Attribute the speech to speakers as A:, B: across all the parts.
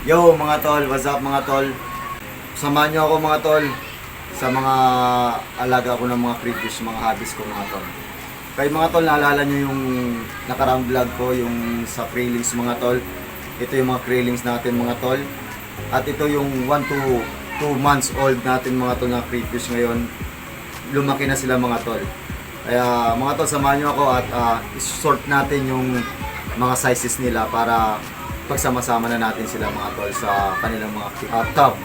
A: Yo mga tol, what's up mga tol? Samahan niyo ako mga tol sa mga alaga ko ng mga previous mga hobbies ko mga tol. Kaya mga tol, naalala niyo yung nakaraang vlog ko, yung sa krillings mga tol. Ito yung mga krillings natin mga tol. At ito yung 1 to 2 months old natin mga tol na previous ngayon. Lumaki na sila mga tol. Kaya mga tol, samahan niyo ako at ah, sort natin yung mga sizes nila para pagsama-sama na natin sila mga tol sa kanilang mga uh, tub.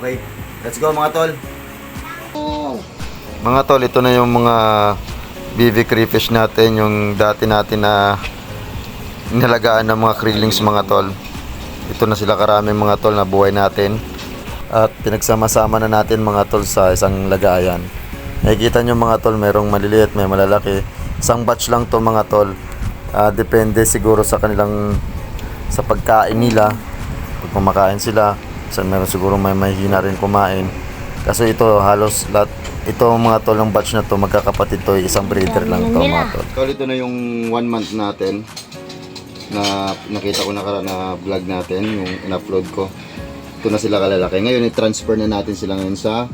A: Okay? Let's go mga tol! Mga tol, ito na yung mga BV crayfish natin, yung dati natin na nalagaan ng mga krillings mga tol. Ito na sila karaming mga tol na buhay natin. At pinagsama-sama na natin mga tol sa isang lagayan. Nakikita nyo mga tol, merong maliliit, may malalaki. Isang batch lang to mga tol. Ah, depende siguro sa kanilang sa pagkain nila. Pag kumakain sila, sa meron siguro may mahina rin kumain. Kasi ito halos lahat ito mga tol ng batch na to magkakapatid to isang breeder lang to mga tol. Tol ito na yung one month natin na nakita ko nakara na vlog natin yung in-upload ko. Ito na sila kalalaki. Ngayon i-transfer na natin sila ngayon sa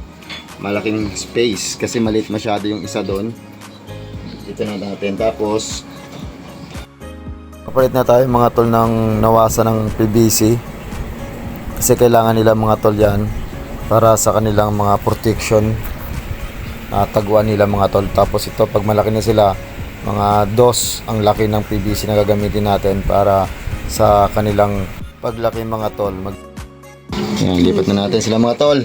A: malaking space kasi maliit masyado yung isa doon. Ito na natin. Tapos Kapalit na tayo mga tol ng nawasa ng PVC kasi kailangan nila mga tol yan para sa kanilang mga protection. Na taguan nila mga tol. Tapos ito pag malaki na sila mga dos ang laki ng PVC na gagamitin natin para sa kanilang paglaki mga tol. Mag yan, lipat na natin sila mga tol